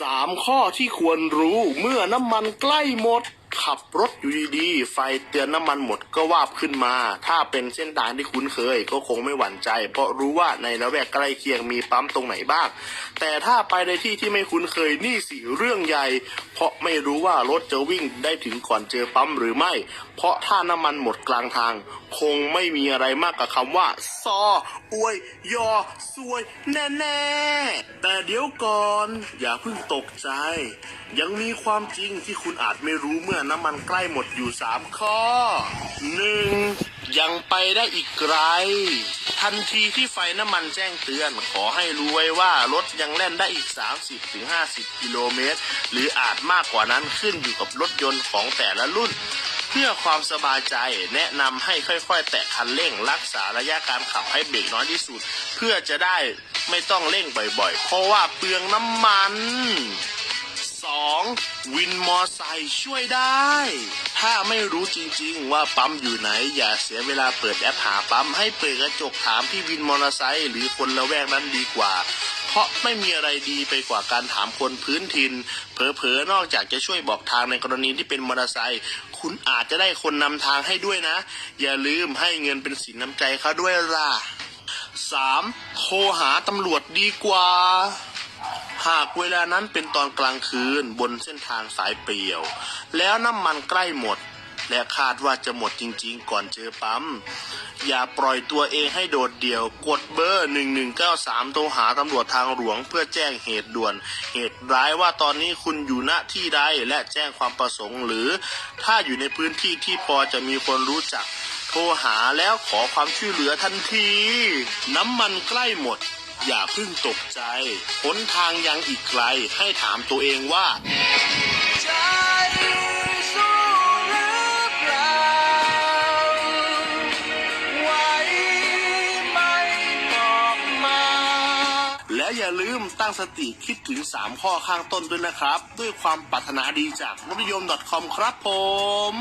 สามข้อที่ควรรู้เมื่อน้ำมันใกล้หมด ขับรถอยู่ดีๆ ไฟเตือนน้ำมันหมดก็วาบขึ้นมา ถ้าเป็นเส้นทางที่คุ้นเคยก็คงไม่หวั่นใจ เพราะรู้ว่าในละแวกใกล้เคียงมีปั๊มตรงไหนบ้าง แต่ถ้าไปในที่ที่ไม่คุ้นเคยนี่สิเรื่องใหญ่ เพราะไม่รู้ว่ารถจะวิ่งได้ถึงก่อนเจอปั๊มหรือไม่ เพราะถ้าน้ำมันหมดกลางทาง คงไม่มีอะไรมากกับคำว่าซออวยยอซวยแน่ๆ เดี๋ยวก่อน อย่าเพิ่งตกใจ ยังมีความจริงที่คุณอาจไม่รู้เมื่อน้ำมันใกล้หมดอยู่สามข้อหนึ่งยังไปได้อีกไกล ทันทีที่ไฟน้ำมันแจ้งเตือน ขอให้รู้ไว้ว่ารถยังแล่นได้อีก 30-50 กิโลเมตร หรืออาจมากกว่านั้นขึ้นอยู่กับรถยนต์ของแต่ละรุ่นเพื่อความสบายใจแนะนำให้ค่อยๆ แตะคันเร่งรักษาระยะการขับให้เบรกน้อยที่สุด เพื่อจะได้ ไม่ต้องเร่งบ่อยๆ เพราะว่าเปลืองน้ำมัน 2. วินมอไซค์ช่วยได้ ถ้าไม่รู้จริงๆ ว่าปั๊มอยู่ไหน อย่าเสียเวลาเปิดแอปหาปั๊ม ให้เปิดกระจกถามพี่วินมอเตอร์ไซค์หรือคนละแวกนั้นดีกว่า เพราะไม่มีอะไรดีไปกว่าการถามคนพื้นถิ่นเผลอๆ นอกจากจะช่วยบอกทางในกรณีที่เป็นมอเตอร์ไซค์คุณอาจจะได้คนนำทางให้ด้วยนะ อย่าลืมให้เงินเป็นสินน้ำใจเขาด้วยล่ะ 3. โทรหาตำรวจดีกว่า หากเวลานั้นเป็นตอนกลางคืนบนเส้นทางสายเปลี่ยว แล้วน้ำมันใกล้หมด และคาดว่าจะหมดจริงๆ ก่อนเจอปั๊ม อย่าปล่อยตัวเองให้โดดเดี่ยว กดเบอร์ 1193 โทรหาตำรวจทางหลวงเพื่อแจ้งเหตุด่วน เหตุร้ายว่าตอนนี้คุณอยู่ณที่ใดและแจ้งความประสงค์หรือ ถ้าอยู่ในพื้นที่ที่พอจะมีคนรู้จัก โทรหาแล้วขอความช่วยเหลือทันที น้ำมันใกล้หมด อย่าเพิ่งตกใจหนทางยังอีกไกลให้ถามตัวเองว่าใจสู้หรือเปล่าไวไหมบอกมาและอย่าลืมตั้งสติคิดถึง 3 ข้อข้างต้นด้วยนะครับ ด้วยความปรารถนาดีจากรถยม .com ครับผม